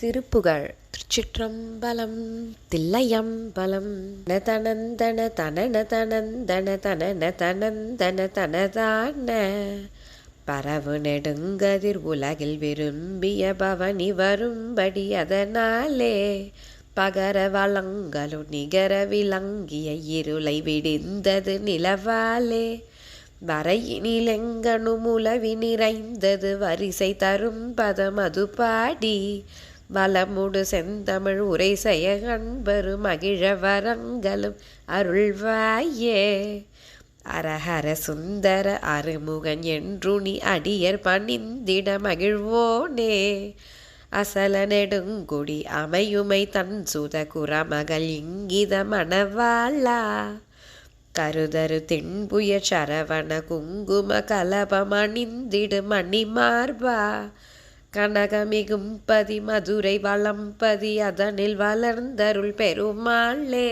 திருப்புகழ். திருச்சிற்றம்பலம் தில்லையம்பலம். தனந்தன தனன தனந்தன தனன தனந்தன தனதான. பரவு நெடுங்கதிர் உலகில் விரும்பிய பவனி வரும்படி அதனாலே பகர வளங்களு நிகர விளங்கிய இருளை விடிந்தது நிலவாலே. வரையினிலெங்கனு உலவி நிறைந்தது வரிசை தரும் பதம் அது பாடி வளமுடு செந்தமிழ் உரை செய்ய கண்பரு மகிழ வரங்களும் அருள்வாயே. அரஹர சுந்தர அருமுகன் என்றுணி அடியர் பணிந்திட மகிழ்வோனே. அசல நெடுங்குடி அமையுமை தன் சுத குரமகள் இங்கித மணவாளா கருதரு தின்புய சரவண குங்கும கலபமணிந்திடு மணிமார்பா. மார்பா கனகமிகும் பதி மதுரை வளம்பதி அதனில் வளர்ந்தருள் பெருமாளே.